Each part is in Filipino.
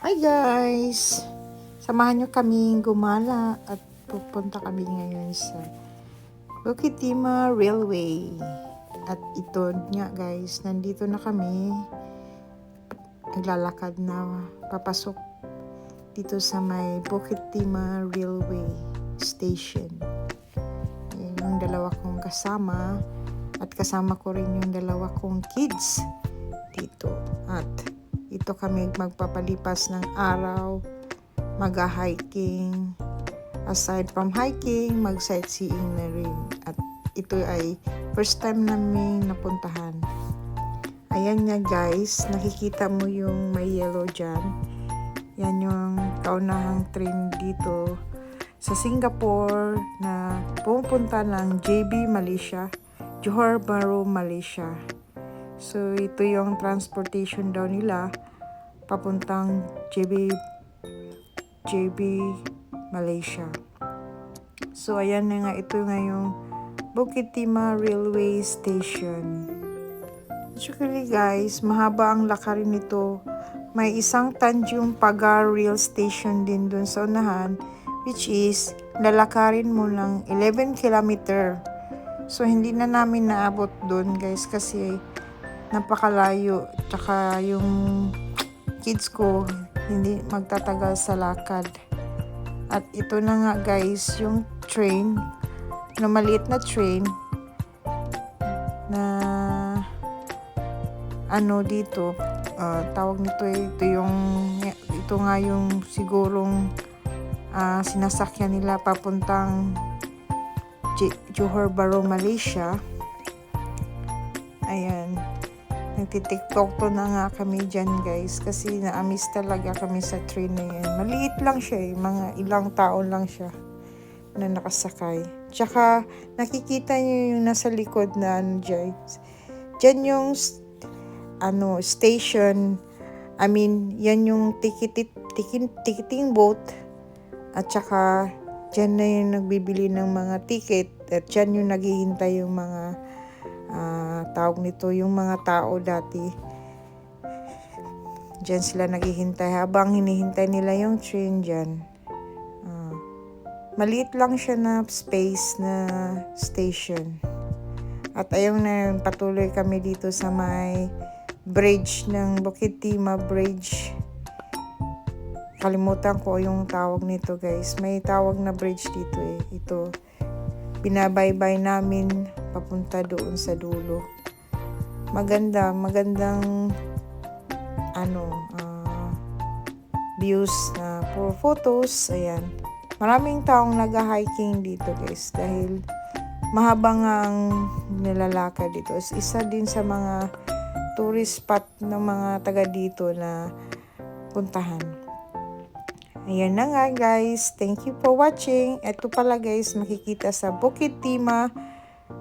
Hi guys! Samahan nyo kaming gumala at pupunta kami ngayon sa Bukit Railway. At ito nga guys, nandito na kami. Naglalakad na papasok dito sa may Bukit Railway Station. Yan yung dalawa kong kasama at kasama ko rin yung dalawa kong kids dito. At ito kami magpapalipas ng araw, mag-hiking. Aside from hiking, mag-sightseeing na rin. At ito ay first time namin napuntahan. Ayan nga guys, nakikita mo yung may yellow dyan. Yan yung kaunahang train dito sa Singapore na pupunta ng JB Malaysia, Johor Bahru, Malaysia. So, ito yung transportation daw nila papuntang JB JB Malaysia. So, ayan na nga. Ito nga yung Bukit Timah Railway Station. Actually guys, mahaba ang lakarin nito. May isang Tanjung Pagar Rail Station din dun sa unahan which is lalakarin mo ng 11 kilometer. So, hindi na namin naabot dun guys kasi napakalayo. Tsaka yung kids ko hindi magtatagal sa lakad. At ito na nga guys, yung train, na maliit na train na ano dito, ah, tawag nito ito yung ito nga yung sigurong ah, sinasakyan nila papuntang Johor Bahru, Malaysia. Ayan. Nagtitiktok to na nga kami dyan guys kasi naamis talaga kami sa train na yan. Maliit lang siya eh. Mga ilang tao lang siya na nakasakay. Tsaka nakikita niyo yung nasa likod na ano dyan. Dyan yung ano, station. I mean, yan yung tikitit, tikin, ticketing boat. At tsaka dyan na yung nagbibili ng mga ticket. At dyan yung naghihintay yung mga tawag nito yung mga tao dati. Diyan sila naghihintay habang hinihintay nila yung train dyan. Ah, maliit lang siya na space na station. At ayun na patuloy kami dito sa may bridge ng Bukit Timah Bridge. Kalimutan ko yung tawag nito guys. May tawag na bridge dito eh. Ito binabaybay namin papunta doon sa dulo. Maganda, magandang ano, ah, views na for photos. Ayan. Maraming taong nag-hiking dito guys dahil mahaba nga ang nilalakad dito. Is- Isa din sa mga tourist spot ng mga taga dito na puntahan. Ayan na nga guys. Thank you for watching. Ito pala guys, makikita sa Bukit Timah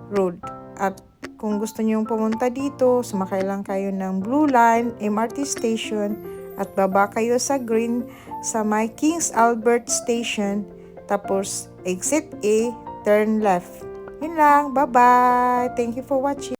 Road. At kung gusto niyo pumunta dito, sumakay lang kayo ng Blue Line MRT Station at baba kayo sa Green sa my Kings Albert Station. Tapos exit A, turn left. Yun lang. Bye-bye. Thank you for watching.